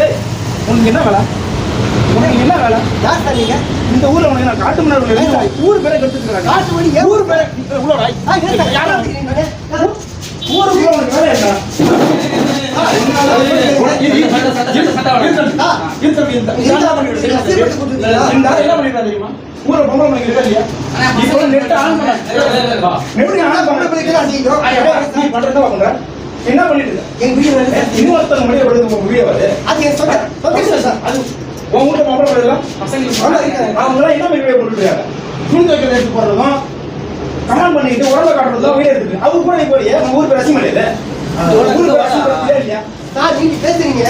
டேய் உனக்கு என்ன வேலை உனக்கு என்ன வேலை யார் சார் நீங்க இந்த ஊர்ல உனக்கு நான் காட்டு முன்னாடி ஏய், சார். ஊர் பேரை கெடுத்துக்கிறாங்க காட்டு மணி ஊர் பேரை உள்ள வாய். ஆ, ஏன் சார் யாரா? யாரா இருக்கீங்க? ஊருக்குள்ள உனக்கு வேலை என்ன ஊரை பொம்பளை மணிக்கு இருக்கா இல்லையா இப்போ நெட் ஆன் பண்ண நெட் ஆன் பண்ண. நீ பண்றதா பண்ற என்ன பண்ணிட்டு இருக்க? எங்க வீடு வந்து சார். இன்னொருத்தங்க முடிய படுத்து உங்க வீடியோ வருது. அது என் சொந்த சொந்த வீடு சார். அது உன் வீட்டு பொம்பளை பிள்ளைலாம் ஆமா, இருக்காங்க. அவங்க எல்லாம் என்ன மாதிரி போட்டுட்டு இருக்காங்க? துணி துவைக்கிற எடுத்து போடுறதும் கமெண்ட் பண்ணிட்டு உடம்ப காட்டுறதும் வீடியோ எடுத்துட்டு அவங்க கூட நீ போறியே? நம்ம ஊருக்கு ரசிகம் இல்லையா ஊருக்கு இல்லையா? சார், நீங்க பேசுறீங்க.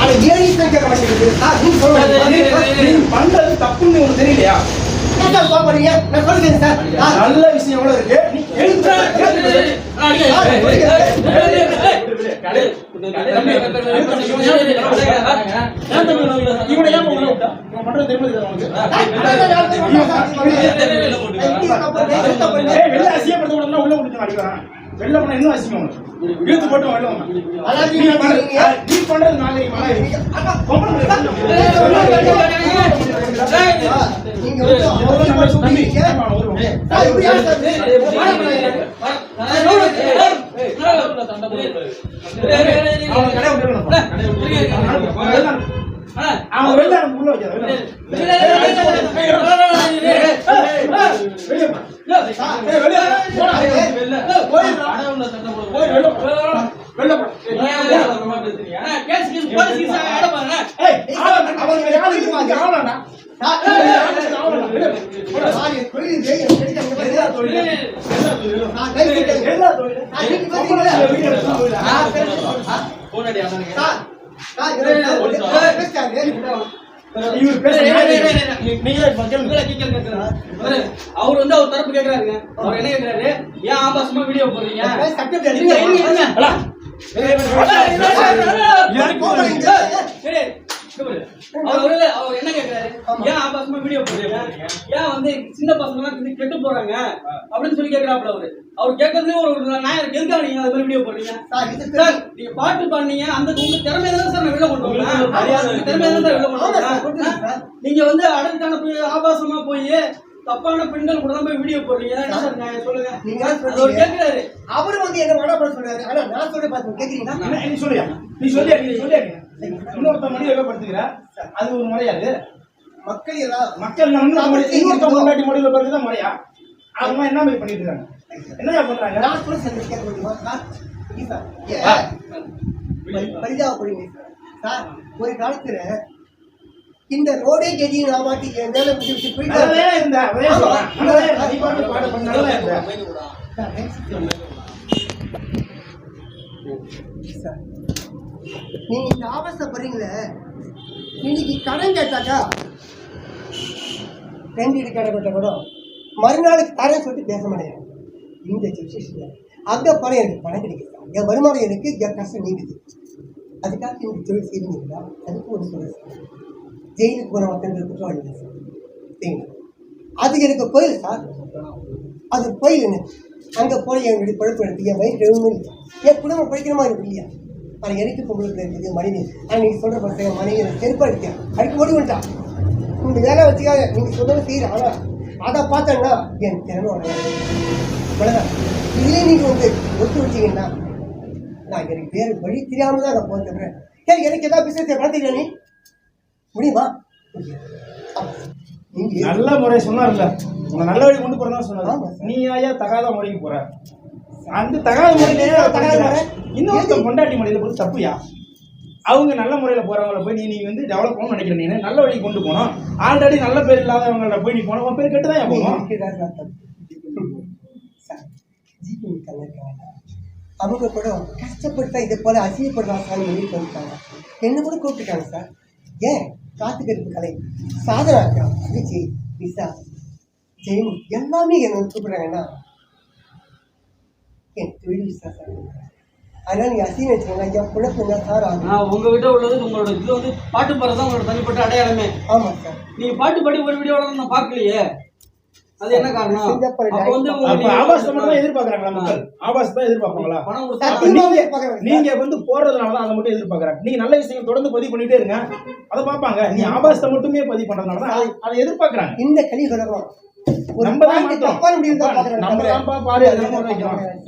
ஆனா ஏன் ஈஸ்வரன் கேட்க மாட்டேங்குது சார், நீங்க சொல்லுங்க. பண்றது தப்புன்னு உனக்கு தெரியலையா? என்ன சார்? நான் நல்ல விஷயம் எவ்வளவு இருக்கு? நீ உள்ள விட்டா அடிக்கிறான். வெளில போனா இன்னும் அசிங்கம் இழுத்து போட்டு வெளில வாங்க. அதாவது நீ நீங்க பண்றது சொல்றீங்க. நீ பண்றது நாகரிகமா இருக்கு. பொம்பளை சார், நீங்க வந்து அவரை மட்டும் சொல்றீங்க. சார், இப்படி யார் சார் இது? அவன் கடை விட்டு வெளில போ. அவன் வெளில அனுப்பு. அவன் வெளில அனுப்பு, உள்ள வைக்காத, வெளில அனுப்பு. வெளிய போ. ஏய், வெளிய போ. போடா. போயிடுறா. போய் வெளில போ. வெளில போ. ஏய், ஆளு, அவங்க யாரு இங்க ஆளாடா? சார், வெளில போ. போடா. சார், என் தொழில் இது. என் தொழில் அங்க பாருங்க. எல்லா தொழிலும், எல்லா தொழிலும். நான் பேசிட்டேன். எல்லா தொழிலும். சார், நீங்க பேசுறீங்களா? வீடியோ எடுத்து தொழிலா? சார், பேசுறேன். சார், சார், இவரு சார், பேசுறாரு. இவர் பேசுறது நீ- நீங்களே இப்ப கேளுங்க. அவர் வந்து அவர் தரப்பு கேக்குறாருங்க அவர் என்ன கேக்குறாரு ஏன் ஆபாசமா வீடியோ போடுறீங்க. அவர் என்ன கேக்குறாரு. ஏன் வீடியோ போடுறீங்க ஏன் வந்து சின்ன பசங்க எல்லாம் வந்து கெட்டு போறாங்க? அப்படின்னு சொல்லி கேக்குறாப்புல அவரு. அவர் கேட்கறதுலயே ஒரு இருக்கு எதுக்காக நீங்க அது மாதிரி வீடியோ போடுறீங்க? சார், இது சார் நீங்க பாட்டு பாடுனீங்க அந்த உங்க திறமையை தான் சார் நான் வெளில கொண்டு வரேன். உங்க திறமையை தான் சார் வெளில கொண்டு வரேன். நீங்க வந்து அடல்ட்டான போய் ஆபாசமா போய் தப்பான பெண்கள் கூட போய் வீடியோ போடுறீங்க. சொல்லுங்க? நீங்க அவர். கேக்குறாரு அவரு வந்து என்ன வேணா பண்ண சொல்றாரு? ஆனா நான் சொல்ற பார்த்து கேக்குறீங்களா? என்ன, நீ சொல்லியா நீ சொல்லியா நீ சொல்லியா? இன்னொருத்த மணி எவ்வளவு படுத்துக்கிற அது ஒரு முறையாது மக்கள் எல்லாம் மக்கள் நம்ம வந்து இன்னொருத்த முன்னாடி முடிவுல படுத்துதான் முறையா? அவங்க என்ன மாதிரி பண்ணிட்டு இருக்காங்க? என்னயா பண்றாங்க? நான் சொல்ல சேர்ந்து கேட்க முடியுமா சார் பரிதாபப்படுங்க சார். ஒரு காலத்துல இந்த ரோடே கெடி நான் மாட்டி என் மேல விட்டு போயிட்டு நீங்க இந்த அவசரப்படுறீங்களே இன்னைக்கு கடன் கேட்டாக்கா ரெண்டு இடி கடை கூட மறுநாளுக்கு தரேன் சொல்லிட்டு பேச மாட்டேன். இந்த சுச்சுவேஷனில் அந்த பணம் எனக்கு பணம் கிடைக்குது என் வருமானம் எனக்கு என் கஷ்டம் நீங்குது. அதுக்காக இந்த தொழில் செய்வீங்களா அதுக்கு ஒரு சொல்ல சார் ஜெயிலுக்கு போன ஒருத்தங்க குற்றவாளி இல்லை சார். சரிங்களா அது எனக்கு கோயில் சார். அது கோயில் என்ன? அங்கே போய் என்னுடைய பழுப்பு எடுத்து என் வயிறு எழுந்து என் குடும்பம் படிக்கணுமா எனக்கு இல்லையா? ஆனால் எனக்கு பொம்பளை இருக்குது மனைவி. ஆனால் நீங்கள் சொல்கிற பசங்க மனைவி எனக்கு செருப்பாக இருக்கேன் அதுக்கு ஓடி வந்துட்டான் இந்த வேலை வச்சுக்காக நீங்கள் சொன்னது செய்கிற ஆனால் அதை பார்த்தேன்னா என் திறமை. வளராது இதுலேயே நீங்கள் வந்து ஒத்து வச்சீங்கன்னா நான் எனக்கு வேறு வழி தெரியாமல் தான் நான் போகிறேன் சரி எனக்கு ஏதாவது பிஸ்னஸ் பார்த்துக்கியா நீ முடியுமா முடியாது. ஆமா. நீங்க நல்ல முறை சொன்னார்ல உன்னை நல்ல வழி கொண்டு போறதா சொன்னாரு சார். நீ ஐயா தகாத முறைக்கு போற அந்த தகாத முறையிலே தகாத முறை? இன்னொருத்த பொண்டாட்டி முறையில போய் தப்புயா அவங்க நல்ல முறையில் போகிறவங்கள போய் நீ நீ வந்து டெவலப் பண்ணணும்னு நினைக்கிற நீ நல்ல வழி கொண்டு போனோம் ஆல்ரெடி நல்ல பேர் இல்லாதவங்கள போய் நீ போன உன் பேர் கெட்டு தான் போகணும் அவங்க கூட கஷ்டப்பட்டா இதை போல அசியப்படுறாங்க சாமி வெளியே வந்துட்டாங்க என்ன கூட கூப்பிட்டுருக்காங்க சார். ஏன்? காத்துக்கிறது கலை. சாதனா இருக்கா விஜய் விசா ஜெயமு எல்லாமே என்ன கூப்பிடுறாங்கன்னா என் தொழில் விசா சார். அதனால நீ அசியம் வச்சுக்கோங்க. என் பிழைப்பு என்ன சார் ஆகும் நான் உங்க கிட்ட உள்ளது உங்களோட இது வந்து பாட்டு பாடுறது தான் உங்களோட தனிப்பட்ட அடையாளமே. ஆமாம் சார். நீங்க பாட்டு பாடி ஒரு வீடியோட நான் பார்க்கலையே? அது என்ன காரணம்? அப்ப வந்து மட்டும் தான் எதிர்பார்க்கறாங்களா மக்கள்? ஆபாசத்தை தான் எதிர்பார்ப்பாங்களா? நீங்க. நீங்க வந்து போறதுனால தான் அதை மட்டும் எதிர்பார்க்கறாங்க. நீங்க நல்ல விஷயங்கள் தொடர்ந்து பதிவு பண்ணிட்டே இருங்க. அதை பார்ப்பாங்க. நீ ஆபாசத்தை மட்டுமே பதிவு பண்றதுனால தான் அதை- அதை எதிர்பார்க்கறாங்க. இந்த கலி கலகம் நம்ம நம்ம நம்ம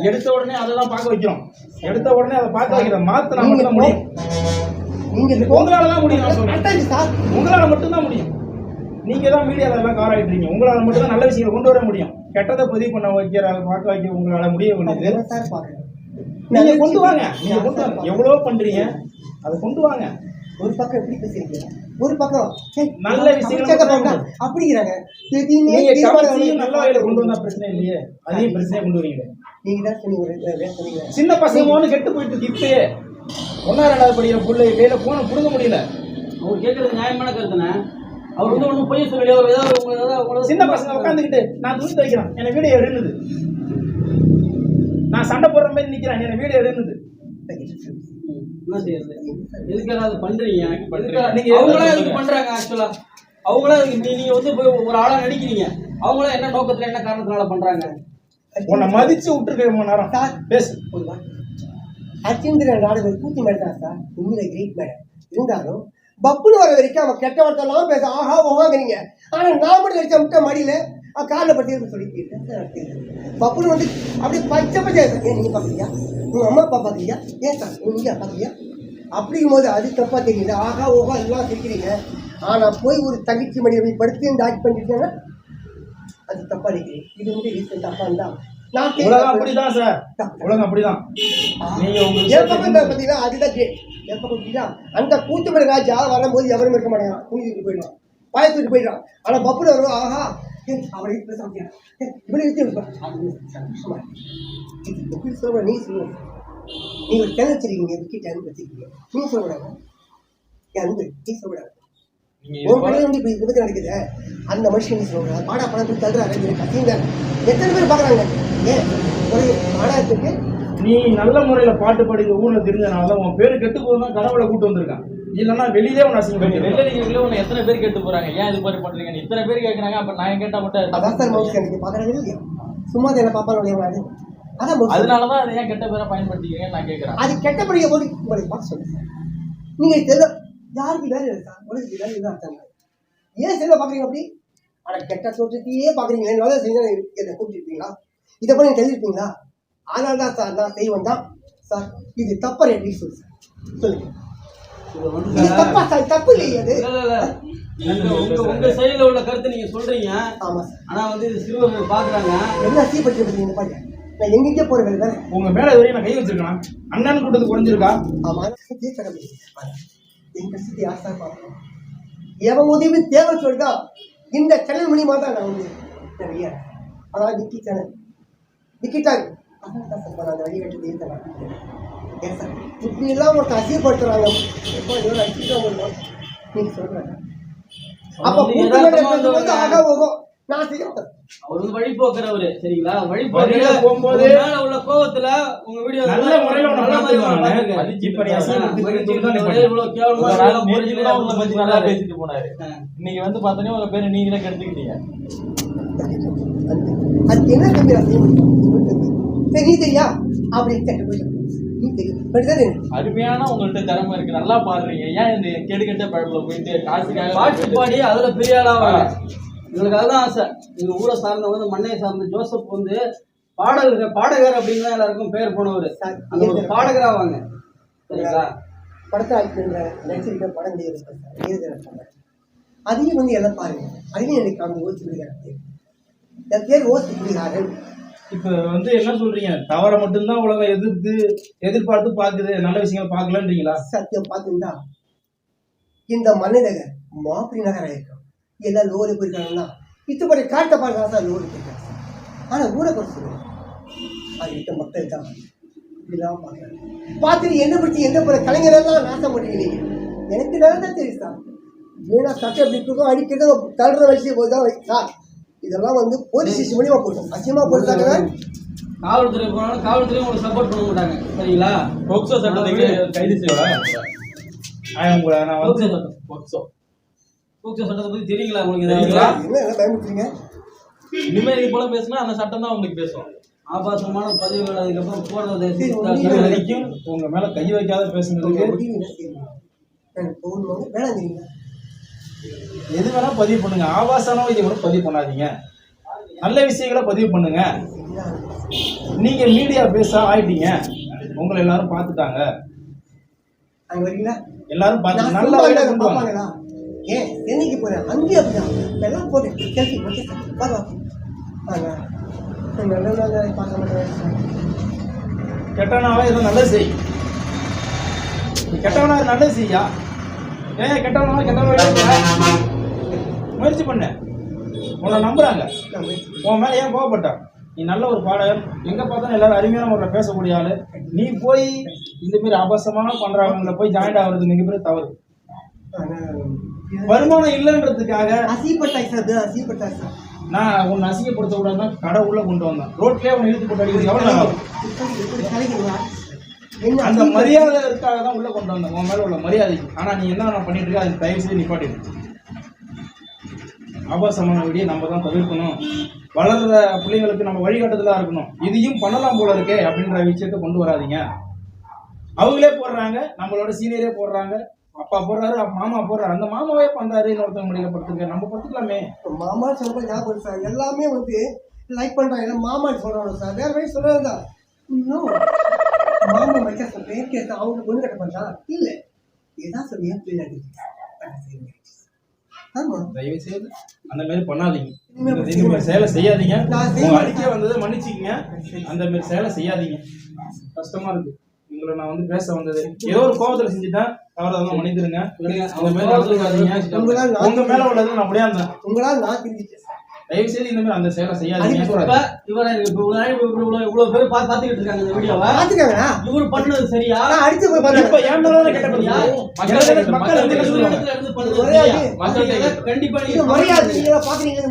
எடுத்த உடனே அதை தான் பார்க்க வைக்கிறோம். எடுத்த உடனே அதை பார்க்க வைக்கிறோம். மட்டும் தான் முடியும். உங்களால தான் முடியும் உங்களால மட்டும் தான் முடியும். நீங்க தான் மீடியால எல்லாம் காராயிட்டுறீங்க உங்களால மட்டும் தான் நல்ல விஷயங்களை கொண்டு வர முடியும். கெட்டதை பதிவு பண்ண வைக்கிற பார்க்க வைக்க உங்களால முடிய வேண்டியது. நீங்க கொண்டு வாங்க. நீங்க கொண்டு வாங்க. எவ்வளவோ பண்றீங்க. அதை கொண்டு வாங்க. ஒரு பக்கம் எப்படி பேசுறீங்க ஒரு பக்கம். நல்ல பக்கம் அப்படிங்கிறாங்க. நல்ல வகையில கொண்டு வந்தா பிரச்சனை இல்லையே. அதையும் பிரச்சனையா கொண்டு வரீங்க நீங்க தான் சொன்னீங்க வேலை சொன்னீங்க. சின்ன பசங்க கெட்டு போயிட்டு இப்பயே. ஒன்னா ரெண்டாவது படிக்கிற பிள்ளை கையில போன புடுங்க முடியல. அவர் கேட்கறது நியாயமான கருத்துனே அவர் வந்து ஒன்றும் பொய் சொல்லலையோ அவர் ஏதாவது சின்ன பசங்க உட்காந்துக்கிட்டு நான் துணி துவைக்கிறேன் என்னை வீடியோ எடுனுது நான் சண்டை போடுற மாதிரி நிக்கிறேன் என்னை வீடியோ ம், என்ன செய்யறது? எதுக்கு ஏதாவது பண்றீங்க? பண்றீங்க. நீங்க அவங்களா எதுக்கு பண்றாங்க ஆக்சுவலா அவங்களா நீ நீங்க வந்து போய் ஒரு ஆளா நடிக்கிறீங்க. அவங்களா என்ன நோக்கத்துல என்ன காரணத்தினால பண்றாங்க? உன்னை மதிச்சு விட்டுருக்க நேரம். சார் பேசு. ஒரு வார்த்தை. அர்ஜுந்திரன் நாடகம் கூத்தி மேடம் தான் சார். உண்மையில கிரேட் மேடம் இருந்தாலும் பப்புன்னு வர வரைக்கும் அவன் கெட்ட பேச ஆஹா ஓஹாங்கிறீங்க. ஆனா நான் மட்டும் நடிச்ச முட்டை மடியில காலில் பட்டி சொல்லிட்டு பப்புன்னு வந்து அப்படியே பச்சை பச்சை நீங்க பாக்குறீங்க உங்க அம்மா அப்பா பாக்குறீங்க ஏன் சார்? நீங்க பாக்குறீங்க அப்படிங்கும் போது அது தப்பா தெரியல ஆஹா ஓஹா எல்லாம் சிரிக்கிறீங்க. ஆனா போய் ஒரு தகிச்சி மடியை போய் படுத்து இந்த ஆக்ட் பண்ணிட்டீங்கன்னா அது தப்பா நினைக்கிறேன். இது வந்து ரீசெண்ட் தப்பா இருந்தா நான் உலகம் அப்படிதான் சார் உலகம் அப்படிதான். நீங்க உங்க ஏப்பக்கம் இந்த பார்த்தீங்கன்னா அதுதான் கேட். அந்த கூத்துமலை ராஜா வரும்போது எவரும் இருக்க மாட்டேங்கிறான் குனிஞ்சிட்டு போயிடலாம் பாயத்துட்டு போயிடலாம் ஆனா பப்புல வரும் ஆஹா அவரை பேச மாட்டேன் இவனை நீ சொல்லுங்க. நீ ஒரு சேனல் வச்சிருக்கீங்க விக்கி சேனல் வச்சிருக்கீங்க. நீ சொல்லக்கூடாது என் அன்பு நீ சொல்லக்கூடாது உன் கடையில் வந்து இப்படி விபத்து நடக்குது. அந்த மனுஷன் நீ சொல்றாங்க பாடா பணம் போய் தள்ளுறாரு கசிங்க எத்தனை பேர் பார்க்குறாங்க ஏன் ஒரு நாடகத்துக்கு நீ நல்ல முறையில பாட்டு பாடி இந்த ஊர்ல தெரிஞ்சனால தான் உன் பேரு கெட்டு போதும் கடவுளை கூட்டு வந்திருக்கான். இல்லைன்னா வெளியிலே உன்னை அசிங்கப்படுத்தி வெள்ளடிக்கிறதுல உன்னை எத்தனை பேர் கேட்டு போறாங்க? ஏன் இது மாதிரி பண்றீங்க? இத்தனை பேர் கேக்குறாங்க அப்ப நான் கேட்டா மட்டும் அது அதான் சார் மவுஸ் எனக்கு பார்க்குறாங்க இல்லையா? சும்மா என்ன அதான் மவுஸ் அதனாலதான் அதை ஏன் கெட்ட பேரை பயன்படுத்திக்கிறீங்கன்னு நான் கேக்குறேன். அது கெட்ட படிக்க போது உங்களுக்கு பார்க்க சொல்லுங்க நீங்க தெரியல யாருக்கு வேலை சார்? உலகத்துக்கு வேலை அர்த்தம் ஏன் செல்ல பார்க்குறீங்க அப்படி? ஆனால் கெட்ட தோற்றத்தையே பார்க்குறீங்களே. நல்லா செஞ்சா என்னை கூப்பிட்டுருப்பீங்களா? இதை பண்ணி தெரிஞ்சிருப்பீங்களா அதனால தான் சார் நான் செய்வேன் தான். சார் இது தப்பா எப்படி சொல்லு சார். சொல்லுங்க. இது தப்பா சார்? தப்பு இல்லையே அது. உங்க சைடுல உள்ள கருத்தை நீங்க சொல்றீங்க. ஆமா சார். ஆனா வந்து சிறுவர்கள் பாக்குறாங்க என்ன சீப்பட்டு இந்த பாருங்க. நான் போற வேலை தானே உங்க மேல இது வரையும் நான் கை வச்சிருக்கேன்? அண்ணன் கூட்டத்து குறைஞ்சிருக்கா? ஆமா ஜெயிச்சா என் பிரசித்தி யார் சார் பார்க்கணும்? எவன் உதவி தேவை சொல்லிதான் இந்த சேனல் மூலியமா தான் நான் வந்து நான் வெளியே அதாவது விக்கி சேனல் விக்கி டாக் அதான் தான் நான் அந்த வழிகாட்டு ஏன் ஏன் சார் இப்படி எல்லாம் ஒருத்தர் அசியப்படுத்துறாங்க எப்போ இதோட அடிச்சுட்டு நீங்க சொல்றாங்க அப்போ. ஆகா போகும். நான் செய்ய வந்து வழிபோக்குறவரு சரிங்களா? வழியில வழிபோக்கு போகும்போது உள்ள கோவத்துல உங்க வீடியோ நல்ல முறையில நல்ல பத்தி நல்லா பேசிட்டு போனாரு. இன்னைக்கு வந்து பார்த்தோன்னே உங்க பேரை நீங்களே கெடுத்துக்கிட்டீங்க. அது என்ன. சரி நீ தெரியா? அருமையான உங்கள்ட்ட திறமை இருக்கு. நல்லா பாடுறீங்க. ஏன் இந்த கெடுக்கட்ட பழப்புல போயிட்டு காசுக்காக பாட்டு பாடி அதுல பெரிய ஆளா வாங்க எங்களுக்கு அதுதான் ஆசை. எங்க ஊரை சார்ந்தவங்க வந்து மண்ணையை சார்ந்த ஜோசப் வந்து பாடகர் பாடகர் அப்படின்னு தான் எல்லாருக்கும் பேர் போனவர். அந்த ஒரு பாடகரா வாங்க. சரிங்களா? படத்தை ஆக்கின்ற நடிச்சிருக்க படம். எழுதுறேன் அதையும் வந்து எல்லாம் பாருங்க. அதையும் எனக்கு அவங்க ஓசி பிடிக்கிறாங்க என் பேர் ஓசி பிடிக்காரன் இப்ப வந்து என்ன சொல்றீங்க? தவற மட்டும்தான் உலகம் எதிர்த்து எதிர்பார்த்து பாக்குது நல்ல விஷயங்கள் பார்க்கலன்றீங்களா? சத்தியம் பார்த்துருந்தா இந்த மனிதக மாப்பிரி நகரம் இருக்கும் எல்லாம் லோரி போயிருக்காங்கன்னா இத்தப்படி காட்ட பாருங்க சார் லோரி போயிருக்காங்க ஆனா ஊரை குறை சொல்லுங்க. அது இருக்க மக்கள் தான். இப்படிலாம் பார்க்குறாங்க. பார்த்துட்டு என்ன பற்றி என்ன பண்ண கலைஞரெல்லாம் நாசம் பண்ணுறீங்க எனக்கு நல்லா தான் தெரியும் சார். வீணா சட்டை அப்படி இருக்கும் தள்ளுற வயசு போது தான் சார். இதெல்லாம் வந்து போலீஸ் ஸ்டேஷன் மூலியமா போட்டோம் அசியமா போட்டாங்க காவல்துறை போனாலும் காவல்துறையும் உங்களுக்கு சப்போர்ட் பண்ண மாட்டாங்க. சரிங்களா? போக்சோ சட்டத்துக்கு கைது செய்வாங்க ஆஹ் உங்களை நான் வந்து போக்சோ. போக்சோ சட்டத்தை பத்தி தெரியுங்களா உங்களுக்கு தெரியுங்களா? ஏதாவது? என்ன எல்லாம் பயமுறுத்துறீங்க இனிமே இது போல பேசினா அந்த சட்டம் தான் உங்களுக்கு பேசும். ஆபாசமான பதிவுகள் அதுக்கப்புறம் போடுறது வரைக்கும் உங்க மேல கை வைக்காத பேசுனதுக்கு எது வேணா பதிவு பண்ணுங்க. ஆபாசமான இதை கூட பதிவு பண்ணாதீங்க. நல்ல விஷயங்களை பதிவு பண்ணுங்க. நீங்க மீடியா பேச ஆயிட்டீங்க. உங்களை எல்லாரும் பார்த்துட்டாங்க. எல்லாரும் பார்த்து நல்ல ஏன் சென்னைக்கு போறேன் அங்கேயும் அப்படிதான். எல்லாம் போட்டு செல்ஃபி போட்டு பாருவா. ஆங்க நல்ல நல்ல பார்க்க மாட்டேன். கெட்டவனாவே ஏதோ நல்லது செய். கெட்டவனா நல்லது செய்யா. ஏன் கெட்டவனா கெட்டவனா முயற்சி பண்ண. உன்னை நம்புறாங்க. உன் மேல ஏன் கோவப்பட்ட? நீ நல்ல ஒரு பாடகர் எங்க பார்த்தாலும் எல்லாரும் அருமையான முறையில் பேசக்கூடிய ஆளு. நீ போய் இந்த மாதிரி அபசமான பண்றவங்கள போய் ஜாயிண்ட் ஆகுறது மிகப்பெரிய தவறு. வருமானம் இல்லைன்றதுக்காக அசிப்பட்டாய் சார் அசிப்பட்டாய் சார். நான் உன்னை அசிங்கப்படுத்த கூடாதுன்னா கடை உள்ள கொண்டு வந்தேன். ரோட்லயே உன்னை இழுத்து போட்டு அடிக்கிறது. என்ன அந்த மரியாதைக்காக தான் உள்ள கொண்டு வந்தேன். உன் மேல உள்ள மரியாதை. ஆனா நீ என்ன பண்ணிட்டு இருக்க? அதை தயவு செய்து நிப்பாட்டிடு ஆபாசமான வழியை நம்ம தான் தவிர்க்கணும். வளர்ற பிள்ளைங்களுக்கு நம்ம வழிகாட்டுதலா இருக்கணும். இதையும் பண்ணலாம் போல இருக்கே அப்படின்ற விஷயத்த கொண்டு வராதீங்க. அவங்களே போடுறாங்க நம்மளோட சீனியரே போடுறாங்க. அப்பா போடுறாரு அப்ப மாமா போடுறாரு அந்த மாமாவே பண்றாரு இன்னொருத்தவங்க முடியல படுத்துருக்க நம்ம படுத்துக்கலாமே மாமா சொல்ல ஞாபகம் சார். எல்லாமே வந்து லைக் பண்றாங்க. மாமான்னு சொல்றாங்க சார். வேற வழி சொல்றாங்க இன்னும் மாமா வைக்க சொல்றேன் கேட்டு அவங்க பொண்ணு கட்ட பண்றா இல்ல. ஏதான் சொல்லி ஏன் பிள்ளை தயவு செய்து அந்த மாதிரி பண்ணாதீங்க. இந்த இந்த மாதிரி சேலை செய்யாதீங்க. அறிக்கை வந்ததை மன்னிச்சுக்கங்க. அந்த மாதிரி சேலை செய்யாதீங்க. கஷ்டமா இருக்கு. உங்களை நான் வந்து பேச வந்தது ஏதோ ஒரு கோபத்துல செஞ்சுட்டேன் மன்னித்துருங்க நடந்துக்காதீங்க உங்களால் நான் உங்க மேல உள்ளது நான் முடியாந்தேன் உங்களால் நான் தயவு செய்து இந்த மாதிரி அந்த சேலை செய்யாதீங்க இப்ப இவரை இப்ப இவ்வளவு இப்ப பேர் பார்த்து பார்த்துக்கிட்டு இருக்காங்க இந்த வீடியோவை பாத்துக்கங்களா இவரு பண்ணது சரியா அடிச்சு போய் இப்ப பாருங்க மேல கெட்ட பதிவு. யார்? மக்கள் கண்டிப்பா நீங்க பாக்குறீங்க